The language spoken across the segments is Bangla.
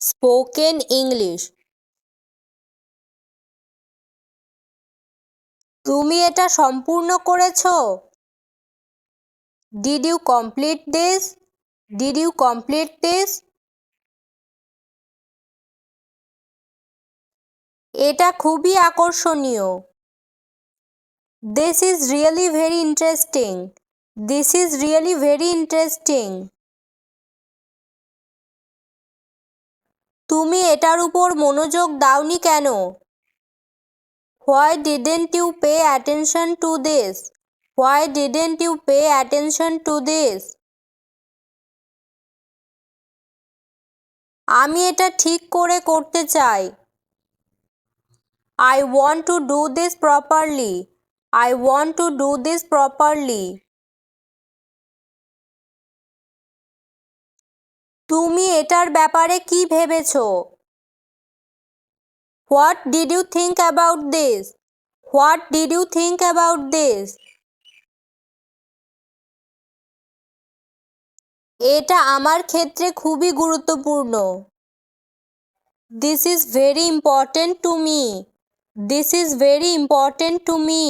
Spoken English. তুমি এটা সম্পূর্ণ করেছ? Did you complete this did you complete this এটা খুবই আকর্ষণীয়। This is really very interesting this is really very interesting তুমি এটার উপর মনোযোগ দাওনি কেন? Why didn't you pay attention to this why didn't you pay attention to this আমি এটা ঠিক করে করতে চাই। I want to do this properly I want to do this properly তুমি এটার ব্যাপারে কি ভেবেছো? What did you think about this what did you think about this এটা আমার ক্ষেত্রে খুবই গুরুত্বপূর্ণ। This is very important to me this is very important to me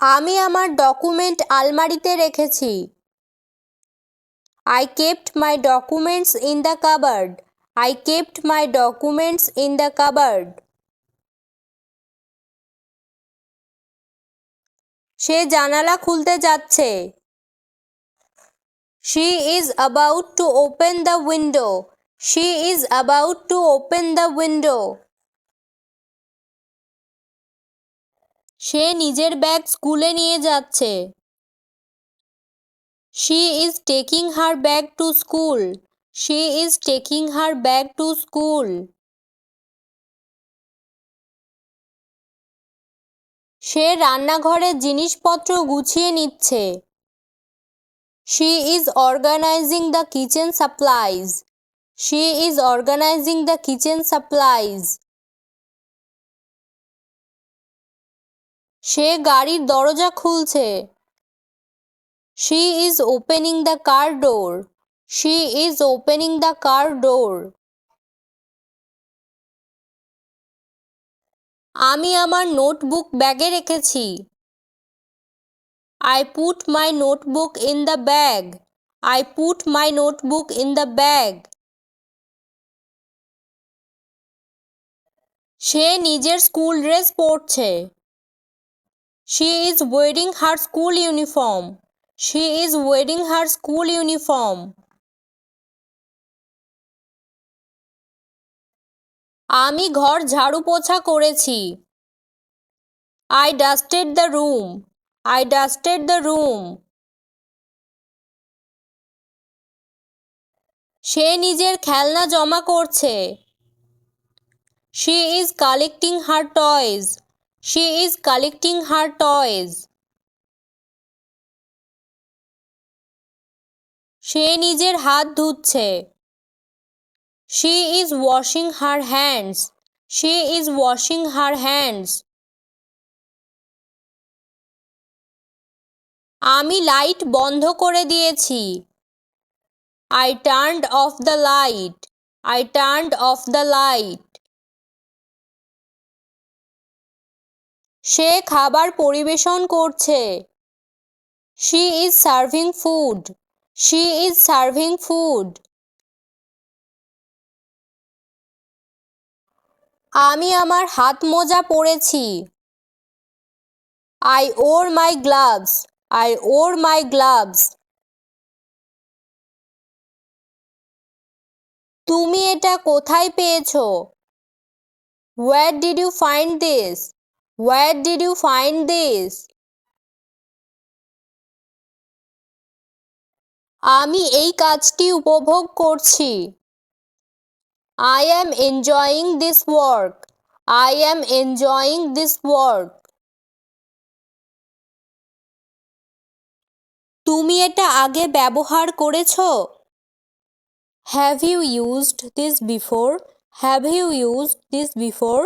আমি আমার ডকুমেন্ট আলমারিতে রেখেছি। I kept my documents in the cupboard I kept my documents in the cupboard সে জানালা খুলতে যাচ্ছে। She is about to open the window she is about to open the window সে নিজের ব্যাগ স্কুলে নিয়ে যাচ্ছে। She is taking her bag to school. She is taking her bag to school. সে রান্নাঘরের জিনিসপত্র গুছিয়ে নিচ্ছে। She is organising the kitchen supplies. She is organising the kitchen supplies. সে গাড়ির দরজা খুলছে। She is opening the car door she is opening the car door আমি আমার নোটবুক ব্যাগে রেখেছি। I put my notebook in the bag I put my notebook in the bag সে নিজের স্কুল ড্রেস পরছে। She is wearing her school uniform she is wearing her school uniform আমি ঘর ঝাড়ু পোছা করেছি। I dusted the room I dusted the room সে নিজের খেলনা জমা করছে। She is collecting her toys she is collecting her toys সে নিজের হাত ধুচ্ছে। She is washing her hands she is washing her hands আমি লাইট বন্ধ করে দিয়েছি। I turned off the light I turned off the light সে খাবার পরিবেশন করছে। She is serving food she is serving food আমি আমার হাত মোজা পরেছি। I wore my gloves I wore my gloves তুমি এটা কোথায় পেয়েছ? Where did you find this where did you find this আমি এই কাজটি উপভোগ করছি। I am enjoying this work I am enjoying this work তুমি এটা আগে ব্যবহার করেছ? Have you used this before have you used this before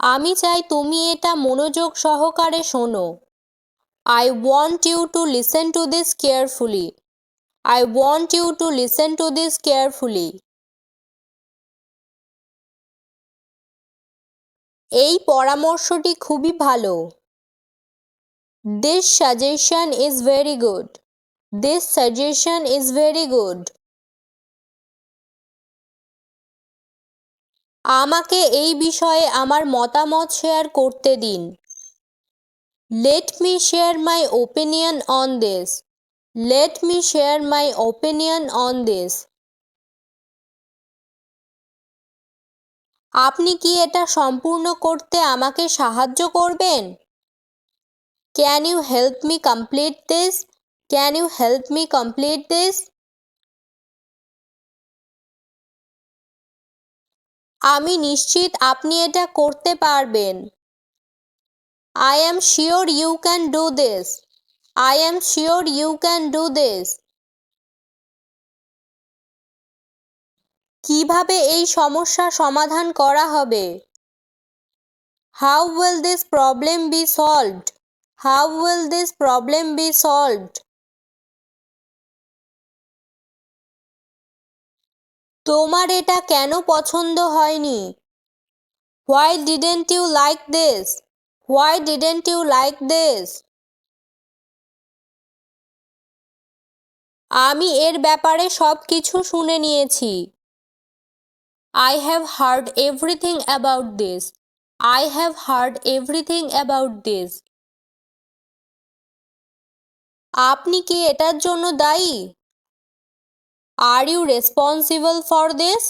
আমি চাই তুমি এটা মনোযোগ সহকারে শোনো। I want you to listen to this carefully I want you to listen to this carefully এই পরামর্শটি খুবই ভালো। This suggestion is very good this suggestion is very good আমাকে এই বিষয়ে আমার মতামত শেয়ার করতে দিন। Let me share my opinion on this let me share my opinion on this আপনি কি এটা সম্পূর্ণ করতে আমাকে সাহায্য করবেন? Can you help me complete this can you help me complete this আমি নিশ্চিত আপনি এটা করতে পারবেন। I am sure you can do this I am sure you can do this কীভাবে এই সমস্যা সমাধান করা হবে? How will this problem be solved how will this problem be solved তোমার এটা কেন পছন্দ হয়নি? Why didn't you like this why didn't you like this আমি এর ব্যাপারে সব কিছু শুনে নিয়েছি। I have heard everything about this I have heard everything about this আপনি কি এটার জন্য দায়ী? Are you responsible for this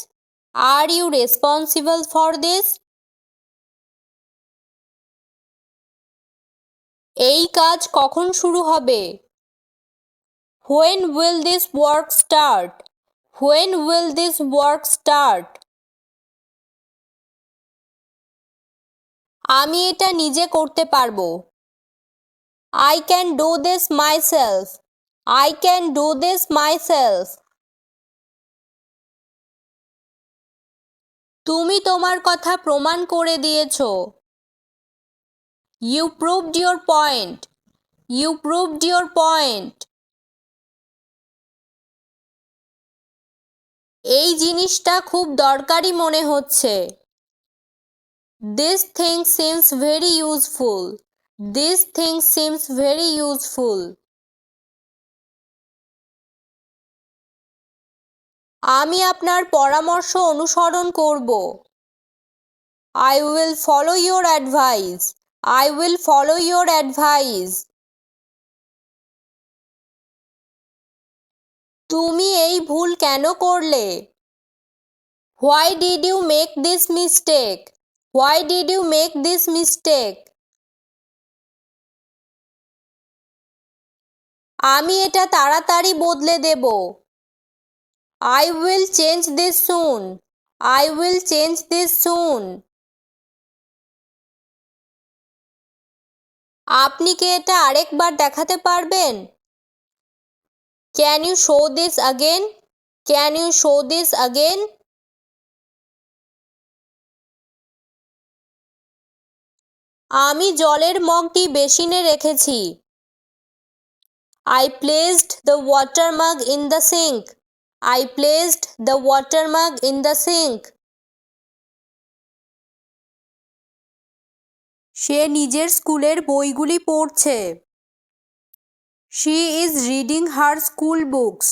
are you responsible for this এই কাজ কখন শুরু হবে? When will this work start when will this work start আমি এটা নিজে করতে পারব। I can do this myself I can do this myself তুমি তোমার কথা প্রমাণ করে দিয়েছ। You proved your point you proved your point এই জিনিসটা খুব দরকারি মনে হচ্ছে। This thing seems very useful this thing seems very useful আমি আপনার পরামর্শ অনুসরণ করব। I will follow your advice I will follow your advice তুমি এই ভুল কেন করলে? Why did you make this mistake why did you make this mistake আমি এটা তাড়াতাড়ি বদলে দেব। I will change this soon I will change this soon আপনি কি এটা আরেকবার দেখাতে পারবেন? Can you show this again can you show this again আমি জলের মগটি বেসিনে রেখেছি। I placed the water mug in the sink I placed the water mug in the sink সে নিজের স্কুলের বইগুলি পড়ছে। She is reading her school books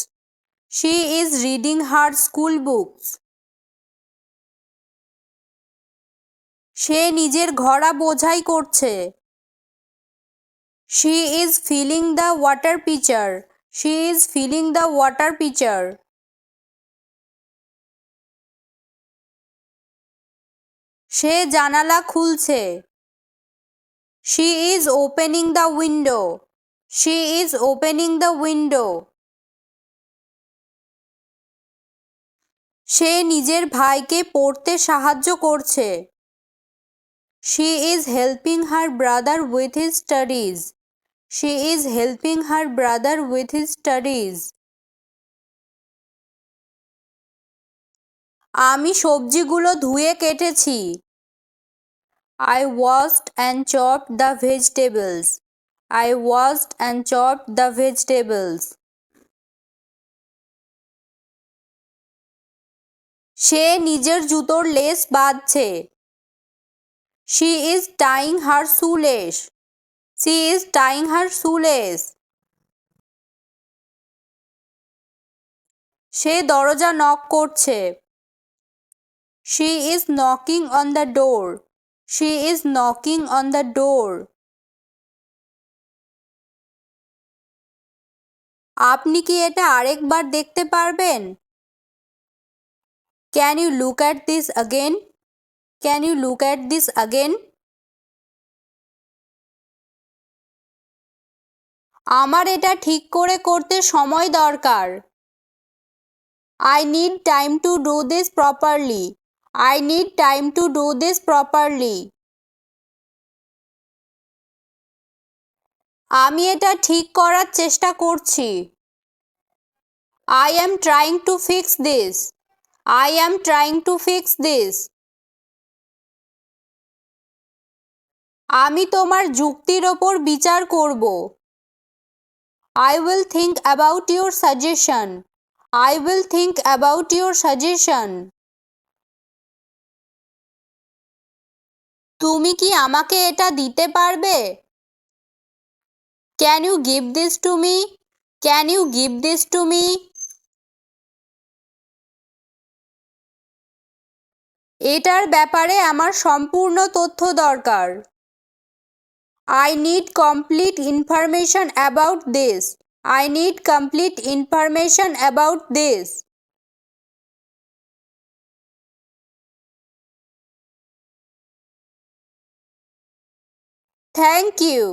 she is reading her school books সে নিজের ঘোড়া বোঝাই করছে। She is filling the water pitcher she is filling the water pitcher সে জানালা খুলছে। She is opening the window she is opening the window সে নিজের ভাইকে পড়তে সাহায্য করছে। She is helping her brother with his studies she is helping her brother with his studies আমি সবজিগুলো ধুয়ে কেটেছি। I washed and chopped the vegetables I washed and chopped the vegetables সে নিজের জুতোর লেস বাঁধছে। She is tying her shoelace she is tying her shoelace সে দরজা নক করছে। She is knocking on the door she is knocking on the door আপনি কি এটা আরেকবার দেখতে পারবেন? Can you look at this again can you look at this again আমার এটা ঠিক করে করতে সময় দরকার। I need time to do this properly I need time to do this properly আমি এটা ঠিক করার চেষ্টা করছি। I am trying to fix this I am trying to fix this আমি তোমার যুক্তির ওপর বিচার করব। I will think about your suggestion I will think about your suggestion তুমি কি আমাকে এটা দিতে পারবে? Can you give this to me can you give this to me এটার ব্যাপারে আমার সম্পূর্ণ তথ্য দরকার। I need complete information about this I need complete information about this thank you